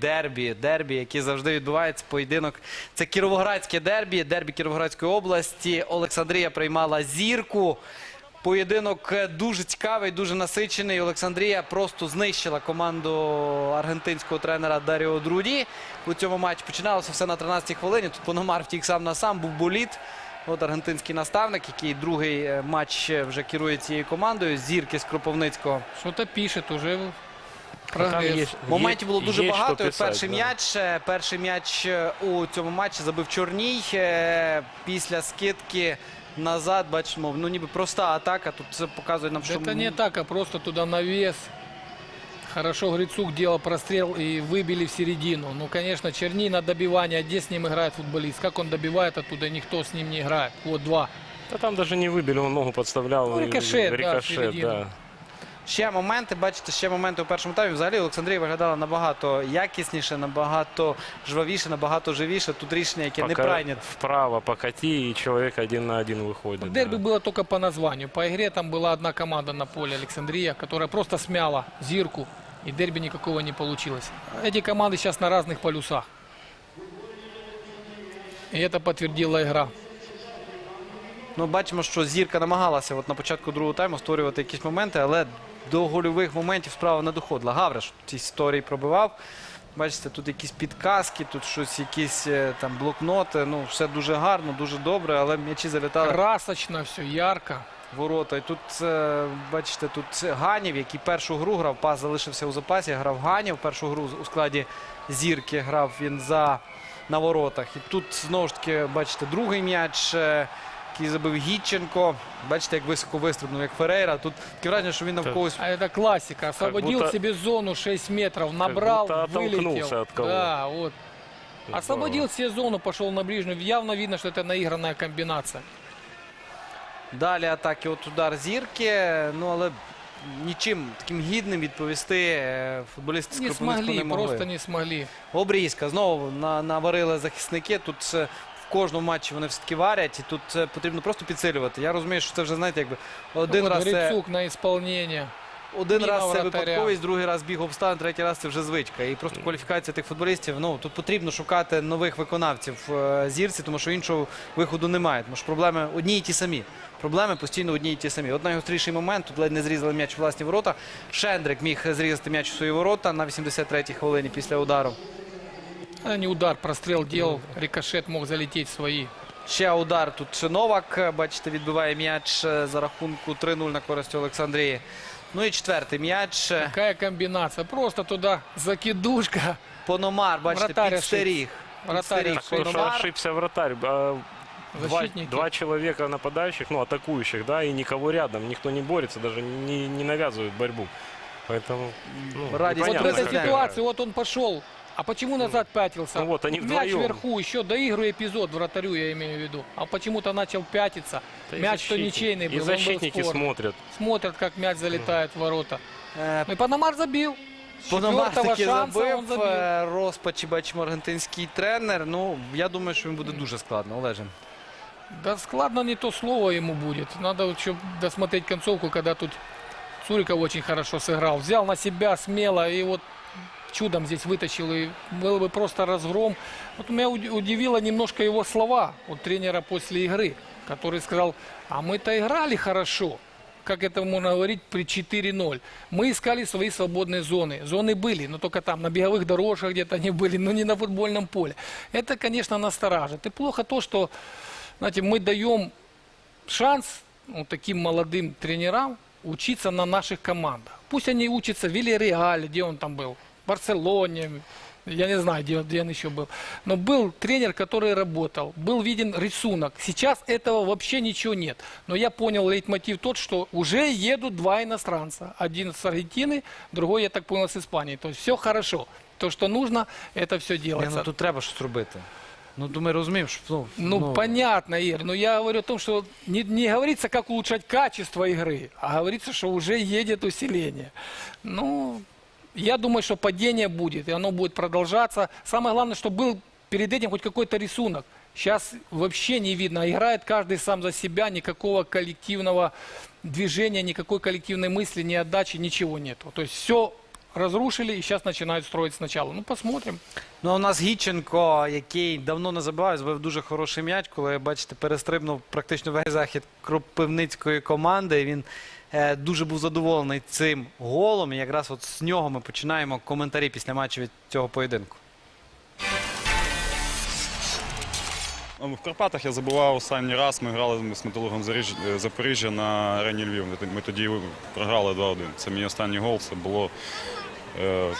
дербі. Дербі, які завжди відбуваються. Поєдинок. Це Кіровоградське дербі, дербі Кіровоградської області. Олександрія приймала зірку. Поєдинок дуже цікавий, дуже насичений. Олександрія просто знищила команду аргентинського тренера Даріо Друді у цьому матчі. Починалося все на 13-й хвилині. Тут Пономар втік сам на сам, був боліт. От аргентинський наставник, який другий е, матч вже керує цією командою. Зірки з Кропивницького. Что-то пишет уже Моментів було дуже есть багато. что І писать, перший да. м'яч, е, перший м'яч е, у цьому матчі забив Чорній. Е, Після скидки назад, бачимо, ну ніби проста атака. Тут це показує нам, що Это не так, а просто туда навес. Хорошо Грицук делал прострел и выбили в середину. Ну, конечно, Черни на добивание. Где с ним играет футболист? Как он добивает оттуда, никто с ним не играет. Вот два. Да там даже не выбили, он ногу подставлял. Ну, и- рикошет, да, в рикошет, середину. да. Ще моменти, бачите, ще моменти у першому таймі. Взагалі Олександрія виглядала набагато якісніше, набагато жвавіше, набагато живіше. Тут рішення, яке не Пока прийнято. Вправо покати, и человек один на один выходит. Вот дерби да. было только по названию. По игре там была одна команда на поле, Александрия, которая просто смяла Зирку. И дерби никакого не получилось. Эти команды сейчас на разных полюсах. И это подтвердила игра. Ну, бачимо, що зірка намагалася от на початку другого тайму створювати якісь моменти, але до гольових моментів справа не доходила. Гавриш в цій історії пробивав. Бачите, тут якісь підказки, тут щось, якісь е, там блокноти. Ну, все дуже гарно, дуже добре, але м'ячі залітали Красочно все, ярко. ворота. І тут, е, бачите, тут Ганів, який першу гру грав, пас залишився у запасі, грав Ганів. Першу гру у складі зірки грав він за на воротах. І тут знову ж таки, бачите, другий м'яч, е, який забив Гідченко. Бачите, як високо вистрибнув, як Ферейра. Тут таке враження, що він на Так. когось А это классика. Освободил будто- себе зону 6 метров, набрал, будто оттолкнулся вылетел. от кого. Да, вот. Здорово. Освободил себе зону, пошел на ближнюю. Явно видно, что это наигранная комбинация. далі атаки. От удар зірки. Ну але нічим таким гідним відповісти е, футболісти з Не Кропивницького смогли, не могли. просто не смогли. Обрізка. Знову на- наварили захисники. Тут е, в кожному матчі вони все-таки варять, і тут е, потрібно просто підсилювати. Я розумію, що це вже знаєте, якби один Вот раз це, на исполнение. один раз це випадковість, другий раз біг обстан, третій раз це вже звичка. І просто кваліфікація тих футболістів. Ну тут потрібно шукати нових виконавців в зірці, тому що іншого виходу немає. Тому що проблеми одні і ті самі. Проблеми постійно одні і ті самі. От найгостріший момент. Тут ледь не зрізали м'яч у власні ворота. Шендрик міг зрізати м'яч у свої ворота на 83-й хвилині після удару. А не удар, прострел делал. Рикошет мог залететь в свои. Ще удар тут Новак, бачите, відбиває м'яч е, за рахунку 3-0 на користь Олександрії. Ну і четвертий м'яч. е, Какая комбинация. Просто туда закидушка. Пономар, бачите, Вратарь підстеріг. Вратарь Підстеріг ошибся. Потому что Пономар. ошибся вратарь. А, Два, Защитники. два человека нападающих, ну, атакующих, да, и никого рядом. Никто не борется, даже не, не навязывает борьбу. Поэтому, ну, Ради Вот в непонятно, этой Понятно, как ситуации вот он пошел. А почему назад пятился? Ну вот они Мяч вдвоем. вверху, еще доигрывая эпизод вратарю, я имею в виду. А почему-то начал пятиться. Да мяч то ничейный был, И был защитники спорный. смотрят. Смотрят, как мяч залетает в ворота. Е, Ну и Панамар забил. Пономар таки шанса он забив. забил. е, Розпачі бачимо аргентинський тренер. Ну, я думаю, що він буде дуже складно, Олеже. Да складно не то слово ему будет. Надо еще досмотреть концовку, когда тут Цуриков очень хорошо сыграл. Взял на себя смело и вот чудом здесь вытащил. И был бы просто разгром. Вот меня уд- удивило немножко его слова от тренера после игры, который сказал, а мы-то играли хорошо. Как это можно говорить при 4-0? Мы искали свои свободные зоны. Зоны были, но только там, на беговых дорожках где-то они были, но не на футбольном поле. Это, конечно, настораживает. И плохо то, что знаете, мы даем шанс вот таким молодым тренерам учиться на наших командах. Пусть они учатся в Вильяреале, где он там был, Барселоне, я не знаю, где, где он еще был. Но был тренер, который работал, был виден рисунок. Сейчас этого вообще ничего нет. Но я понял лейтмотив тот, что уже едут два иностранца. Один с Аргентины, другой, я так понял, с Испании. То есть все хорошо. То, что нужно, это все Ні, делается. ну тут треба щось робити. Ну, думаю, розуміємо, що ну, Ну, понятно, Ир, но я говорю о том, что не, не говорится, как улучшать качество игры, а говорится, что уже едет усиление. Ну, я думаю, что падение будет, и оно будет продолжаться. Самое главное, чтобы был перед этим хоть какой-то рисунок. Сейчас вообще не видно. Играет каждый сам за себя, никакого коллективного движения, никакой коллективной мысли, ни отдачи, ничего нету. То есть все разрушили и сейчас начинают строить сначала. Ну, посмотрим. Ну, а у нас Гіченко, який давно не забивав, збив дуже хороший м'яч, коли, бачите, перестрибнув практично весь захід кропивницької команди. Він е, дуже був задоволений цим голом. І якраз от з нього ми починаємо коментарі після матчу від цього поєдинку. В Карпатах я забував останній раз. Ми грали з металургом е, Запоріжжя на арені Львів. Ми тоді програли 2-1. Це мій останній гол. Це було е,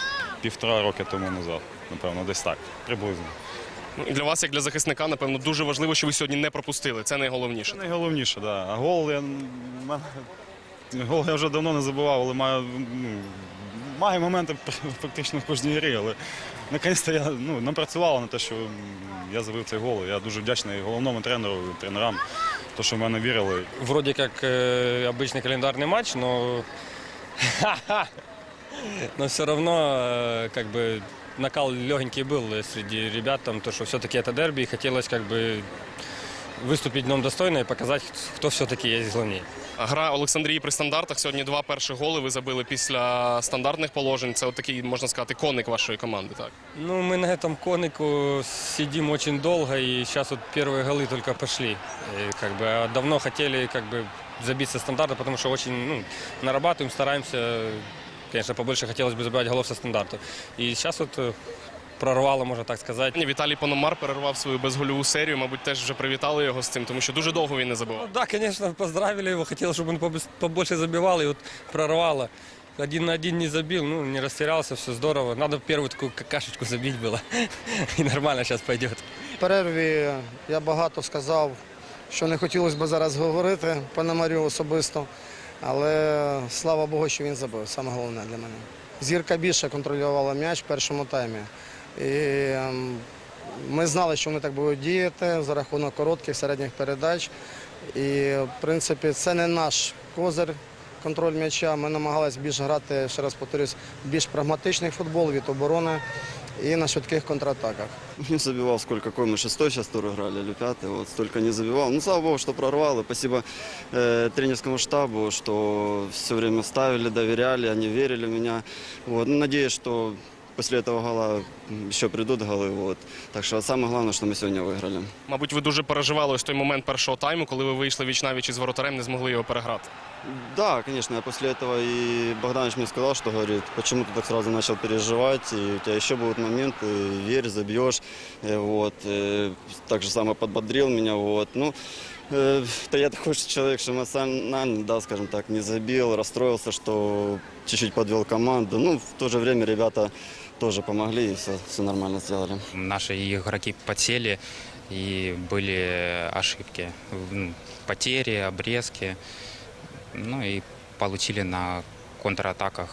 півтора роки тому назад. Напевно, десь так, приблизно. Ну, для вас, як для захисника, напевно, дуже важливо, що ви сьогодні не пропустили. Це найголовніше. Це найголовніше, да. А гол я, гол я вже давно не забував, але маю, ну, маю моменти практично в кожній грі. Але наконець-то я ну, напрацювала на те, що м, я забив цей гол. Я дуже вдячний головному тренеру, тренерам, то, що в мене вірили. Вроде как э, обычный календарный матч, но но все равно э, как бы накал легенький был э, среди ребят, там, то, что все-таки это дерби, и хотелось как бы выступить днем достойно и показать, кто все-таки есть главнее. Гра Олександрії при стандартах. Сьогодні два перші голи ви забили після стандартних положень. Це от такий, можна сказати, коник вашої команди. Так. Ну, мы на этом конику сидим очень долго, и сейчас вот первые голы только пошли. И, как бы, а давно хотели как бы забить со стандарта, потому что очень ну, нарабатываем, стараемся. Конечно, побольше хотелось бы забивать голов со стандарта. И сейчас вот э, прорвало, можно так сказать. Віталій Пономар перервав свою безгольову серію. Мабуть, теж вже привітали його з цим, тому що дуже довго він не забивав. Ну, да, конечно, поздравили его. Хотел, чтобы он побыс- побольше забивал, и вот прорвало. Один на один не забил, ну, не растерялся, все здорово. Надо первую такую какашечку забить было. И нормально сейчас пойдет. В перерві я багато сказав, що не хотілося б зараз говорити Пономарю особисто, але слава Богу, що він забив. Саме головне для мене. Зірка більше контролювала м'яч в першому таймі. І ем, ми знали, що вони так будуть діяти за рахунок коротких середніх передач. І, в принципі, це не наш козир. Контроль м'яча. Ми намагалися більш грати, ще раз повторюсь, більш прагматичний футбол від оборони і на швидких контратаках. Не забивал сколько, какой мы шестой сейчас тур играли или пятый, вот столько не забивал. Ну, слава богу, что прорвал, и спасибо э, тренерскому штабу, что все время ставили, доверяли, они верили в меня. Вот. Ну, надеюсь, что после этого гола м, еще придут голы. Вот. Так что самое главное, что мы сегодня выиграли. Мабуть, ви дуже переживали ось той момент першого тайму, коли ви вийшли віч навіч із воротарем, не змогли його переграти. Да, конечно, я после этого и Богданович мне сказал, что говорит, почему ты так сразу начал переживать, и у тебя еще будут моменты, верь, забьешь, Э, вот, э, так же самое подбодрил меня, вот, ну, э, да я такой же человек, что эмоциональный, да, скажем так, не забил, расстроился, что чуть-чуть подвел команду, ну, в то же время ребята тоже помогли и все, все нормально сделали. Наши игроки подсели и были ошибки. М, Потери, обрезки. Ну и получили на контратаках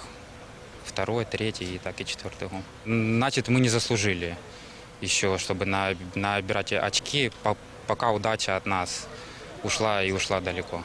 второй, третий и так и четвертый гол. М, Значит, мы не заслужили еще, чтобы на- набирать очки, по- пока удача от нас ушла и ушла далеко.